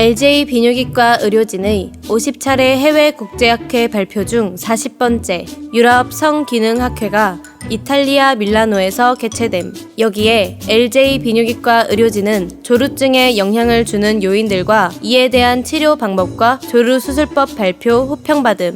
LJ 비뇨기과 의료진의 50차례 해외 국제학회 발표 중 40번째 유럽 성기능학회가 이탈리아 밀라노에서 개최됨. 여기에 LJ 비뇨기과 의료진은 조루증에 영향을 주는 요인들과 이에 대한 치료 방법과 조루 수술법 발표 호평받음.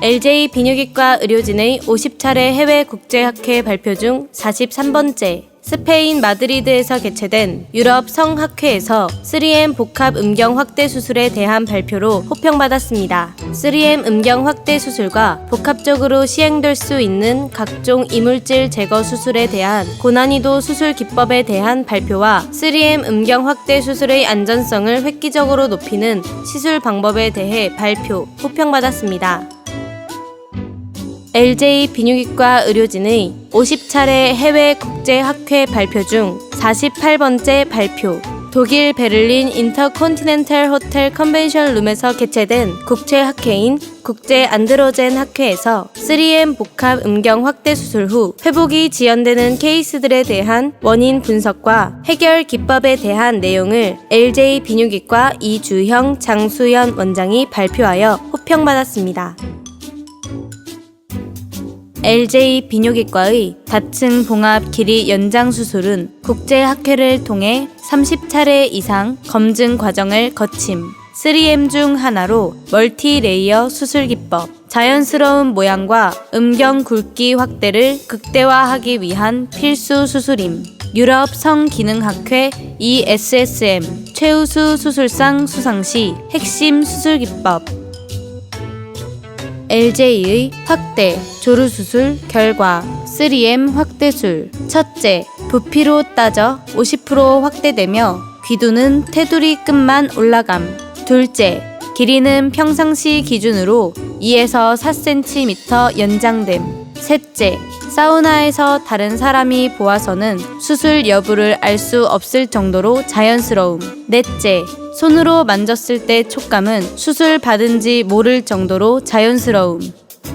LJ 비뇨기과 의료진의 50차례 해외 국제학회 발표 중 43번째 스페인 마드리드에서 개최된 유럽 성학회에서 3M 복합 음경 확대 수술에 대한 발표로 호평받았습니다. 3M 음경 확대 수술과 복합적으로 시행될 수 있는 각종 이물질 제거 수술에 대한 고난이도 수술 기법에 대한 발표와 3M 음경 확대 수술의 안전성을 획기적으로 높이는 시술 방법에 대해 발표, 호평받았습니다. LJ 비뇨기과 의료진의 50차례 해외 국제 학회 발표 중 48번째 발표. 독일 베를린 인터콘티넨탈 호텔 컨벤션 룸에서 개최된 국제 학회인 국제 안드로젠 학회에서 3M 복합 음경 확대 수술 후 회복이 지연되는 케이스들에 대한 원인 분석과 해결 기법에 대한 내용을 LJ 비뇨기과 이주형 장수연 원장이 발표하여 호평받았습니다. LJ 비뇨기과의 다층 봉합 길이 연장 수술은 국제학회를 통해 30차례 이상 검증 과정을 거침. 3M 중 하나로 멀티 레이어 수술 기법, 자연스러운 모양과 음경 굵기 확대를 극대화하기 위한 필수 수술임. 유럽 성기능학회 ESSM 최우수 수술상 수상 시 핵심 수술 기법 LJ의 확대, 조루수술 결과 3M 확대술. 첫째, 부피로 따져 50% 확대되며 귀두는 테두리 끝만 올라감. 둘째, 길이는 평상시 기준으로 2에서 4cm 연장됨 셋째, 사우나에서 다른 사람이 보아서는 수술 여부를 알 수 없을 정도로 자연스러움. 넷째, 손으로 만졌을 때 촉감은 수술 받은지 모를 정도로 자연스러움.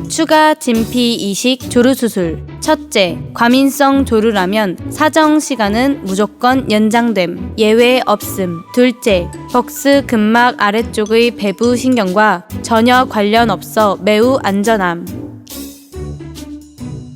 추가 진피 이식 조루 수술. 첫째, 과민성 조루라면 사정 시간은 무조건 연장됨. 예외 없음. 둘째, 벅스 근막 아래쪽의 배부 신경과 전혀 관련 없어 매우 안전함.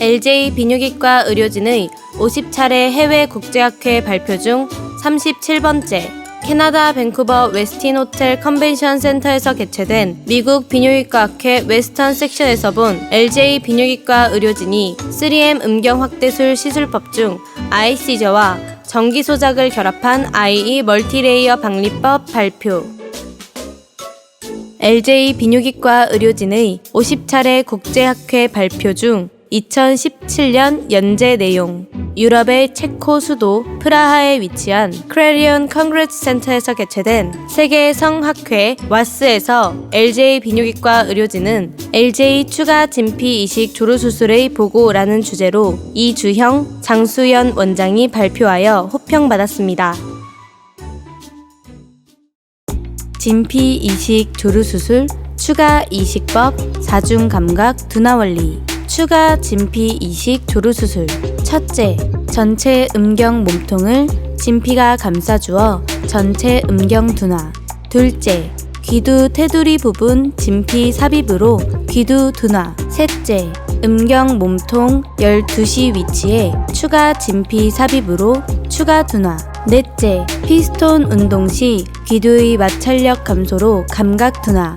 LJ 비뇨기과 의료진의 50차례 해외 국제학회 발표 중 37번째 캐나다 밴쿠버 웨스틴 호텔 컨벤션 센터에서 개최된 미국 비뇨기과 학회 웨스턴 섹션에서 본 LJ 비뇨기과 의료진이 3M 음경 확대술 시술법 중 아이 시저와 전기 소작을 결합한 IE 멀티레이어 방리법 발표. LJ 비뇨기과 의료진의 50차례 국제학회 발표 중 2017년 연재 내용 유럽의 체코 수도 프라하에 위치한 크레리온 컨그레스 센터에서 개최된 세계 성학회 와스에서 LJ 비뇨기과 의료진은 LJ 추가 진피 이식 조루 수술의 보고라는 주제로 이주형 장수연 원장이 발표하여 호평받았습니다. 진피 이식 조루 수술 추가 이식법 사중 감각 둔화 원리 추가 진피 이식 조루 수술. 첫째 전체 음경 몸통을 진피가 감싸주어 전체 음경 둔화. 둘째 귀두 테두리 부분 진피 삽입으로 귀두 둔화. 셋째 음경 몸통 12시 위치에 추가 진피 삽입으로 추가 둔화. 넷째 피스톤 운동 시 귀두의 마찰력 감소로 감각 둔화